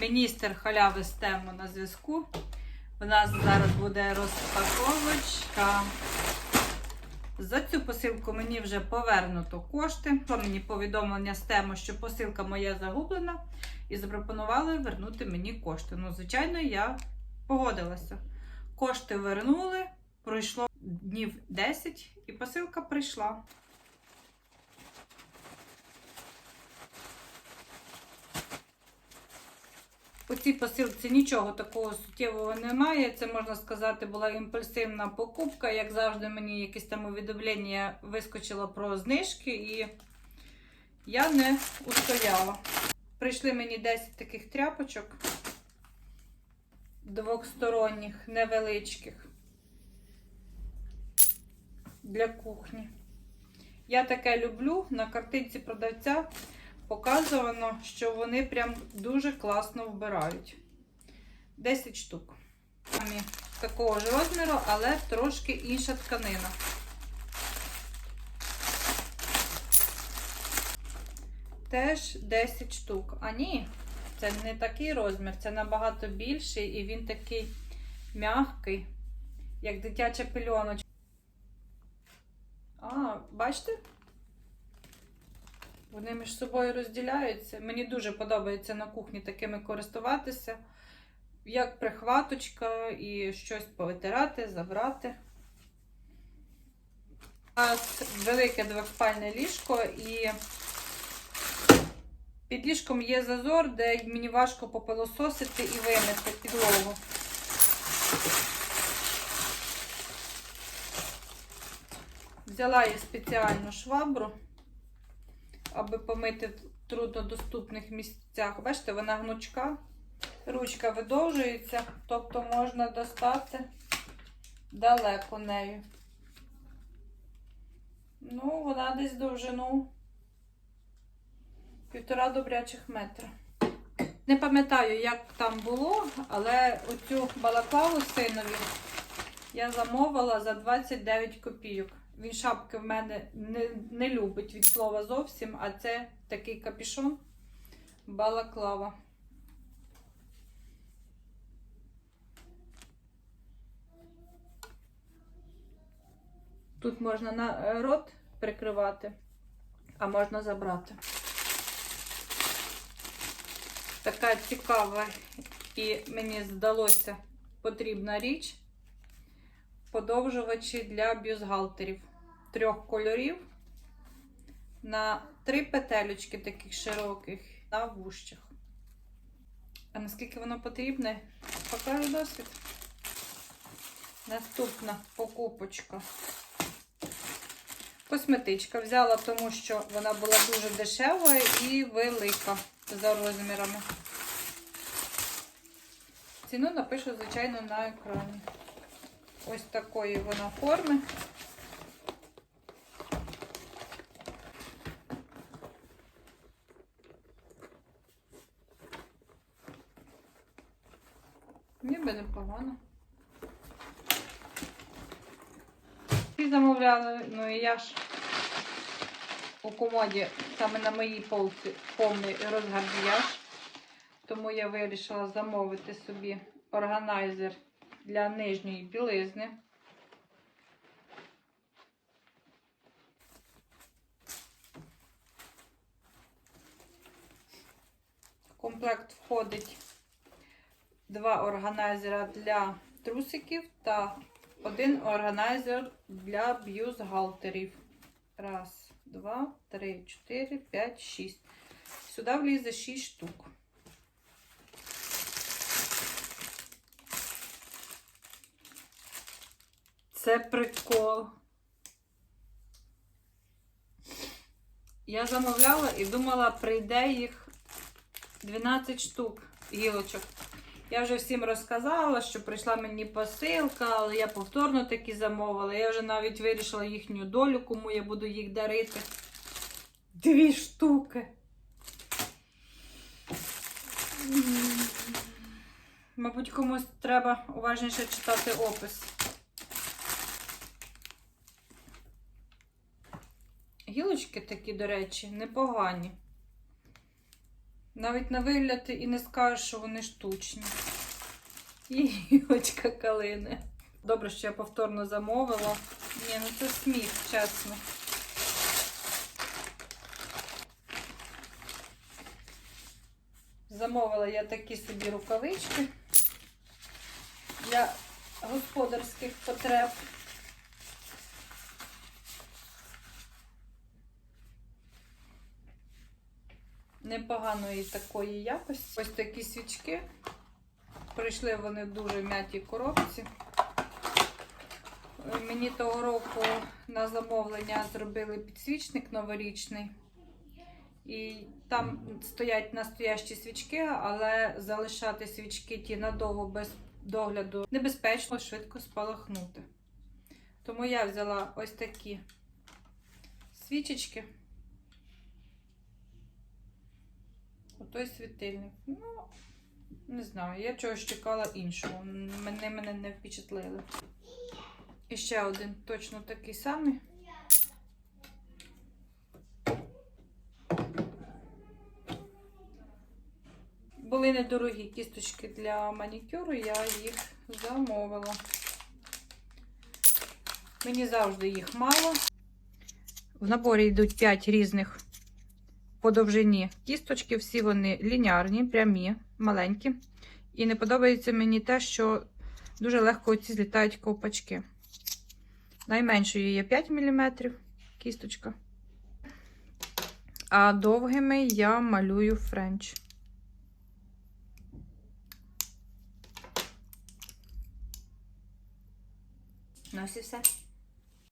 Міністр халяви стему на зв'язку. У нас зараз буде розпаковочка. За цю посилку мені вже повернуто кошти. Мені повідомлення з тему, що посилка моя загублена, і запропонували вернути мені кошти. Ну, звичайно, я погодилася. Кошти вернули, пройшло днів 10 і посилка прийшла. У цій посилці нічого такого суттєвого немає. Це можна сказати, була імпульсивна покупка. Як завжди, мені якесь там увідомлення вискочило про знижки, і я не устояла. Прийшли мені 10 таких тряпочок двохсторонніх, невеличких для кухні. Я таке люблю. На картинці продавця показано, що вони прям дуже класно вбирають. 10 штук. Такого ж розміру, але трошки інша тканина. Теж 10 штук. А ні, це не такий розмір, це набагато більший і він такий м'який, як дитяча пельоночка. А, бачите? Вони між собою розділяються. Мені дуже подобається на кухні такими користуватися, як прихваточка і щось повитирати, забрати. Велике двоспальне ліжко і під ліжком є зазор, де мені важко попилососити і вимити підлогу. Взяла я спеціальну швабру аби помити в труднодоступних місцях. Бачите, вона гнучка, ручка видовжується, тобто можна достати далеко нею. Ну, вона десь довжину півтора добрячих метра. Не пам'ятаю, як там було, але оцю балаклаву синові я замовила за 29 копійок. Він шапки в мене не, не любить від слова зовсім, а це такий капішон балаклава. Тут можна на е, рот прикривати, а можна забрати. Така цікава і мені здалося потрібна річ подовжувачі для бюстгальтерів трьох кольорів на три петелечки таких широких на вущах. А наскільки воно потрібне, покажу досвід. Наступна покупочка. Косметичка взяла, тому що вона була дуже дешева і велика за розмірами. Ціну напишу, звичайно, на екрані. Ось такої вона форми. Ніби непогано. І замовляли, ну і я ж у комоді саме на моїй полці повний розгардіяж, тому я вирішила замовити собі органайзер для нижньої білизни. В комплект входить два органайзера для трусиків та один органайзер для б'юзгалтерів. Раз, два, три, чотири, п'ять, шість. Сюди влізе шість штук. Це прикол. Я замовляла і думала, прийде їх 12 штук гілочок. Я вже всім розказала, що прийшла мені посилка, але я повторно такі замовила. Я вже навіть вирішила їхню долю, кому я буду їх дарити. Дві штуки. Мабуть, комусь треба уважніше читати опис. Гілочки такі, до речі, непогані. Навіть на вигляд і не скажеш, що вони штучні. І очка калини. Добре, що я повторно замовила. Ні, ну це сміх, чесно. Замовила я такі собі рукавички для господарських потреб. Непоганої такої якості. Ось такі свічки. Прийшли вони в дуже м'ятій коробці. Мені того року на замовлення зробили підсвічник новорічний. І там стоять настоящі свічки, але залишати свічки ті надовго без догляду небезпечно швидко спалахнути. Тому я взяла ось такі свічечки. Отой світильник. Ну, не знаю, я чогось чекала іншого. Мене мене не впечатлили. І ще один точно такий самий. Були недорогі кісточки для манікюру, я їх замовила. Мені завжди їх мало. В наборі йдуть 5 різних по довжині кісточки, всі вони лінярні, прямі, маленькі. І не подобається мені те, що дуже легко ці злітають ковпачки. Найменшою є 5 мм кісточка. А довгими я малюю френч. Ну, все.